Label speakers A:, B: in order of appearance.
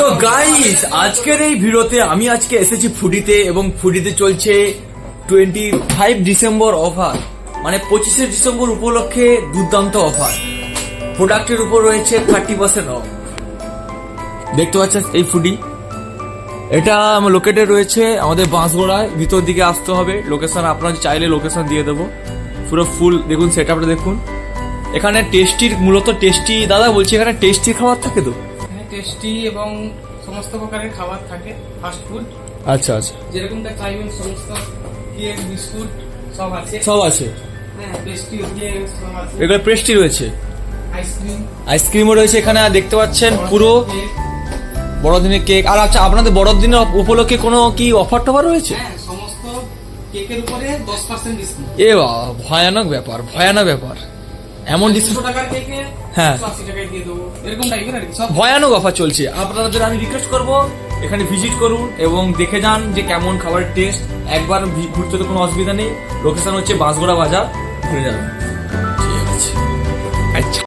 A: তো গাইস আজকের এই ভিডিওতে আমি আজকে এসেছি ফুডিতে এবং ফুডিতে চলছে টোয়েন্টি ফাইভ ডিসেম্বর অফার মানে পঁচিশে ডিসেম্বর উপলক্ষে দুর্দান্ত অফার প্রোডাক্টের উপর রয়েছে থার্টি পার্সেন্ট অফ দেখতে পাচ্ছেন এই ফুডি। এটা লোকেটেড রয়েছে, আমাদের বাঁশগোড়ায়। ভিতর দিকে আসতে হবে। লোকেশন আপনারা চাইলে লোকেশন দিয়ে দেবো। পুরো ফুল দেখুন সেট দেখুন। এখানে টেস্টির মূলত টেস্টি দাদা বলছি এখানে টেস্টি খাবার থাকে তো?
B: টেস্টি এবং সমস্ত প্রকারের খাবার থাকে ফাস্ট ফুড
A: আচ্ছা আচ্ছা।
B: যেরকমটা চাইবেন সমস্ত কেক বিস্কুট সব আছে।
A: সব আছে?
B: হ্যাঁ সব আছে।
A: এগুলো পেস্ট্রি রয়েছে?
B: আইসক্রিম
A: আইসক্রিমও রয়েছে এখানে দেখতে পাচ্ছেন পুরো বড়দিনের কেক আর আচ্ছা আপনাদের বড়দিনের উপলক্ষে কোনো কি অফার টফার রয়েছে?
B: হ্যাঁ সমস্ত কেকের উপরে দশ পার্সেন্ট ডিসকাউন্ট
A: এ ভয়ানক ব্যাপার ভয়ানক ব্যাপার। এমন হ্যাঁ। ভয়ানক অফার চলছে। আপনাদের আমি রিকোয়েস্ট করব এখানে ভিজিট করুন এবং দেখে যান যে কেমন খাবারের টেস্ট একবার ঘুরতে তো কোনো অসুবিধা নেই। লোকেশন হচ্ছে বাঁশগোড়া বাজার ঘুরে যাবেন। ঠিক আছে। আচ্ছা।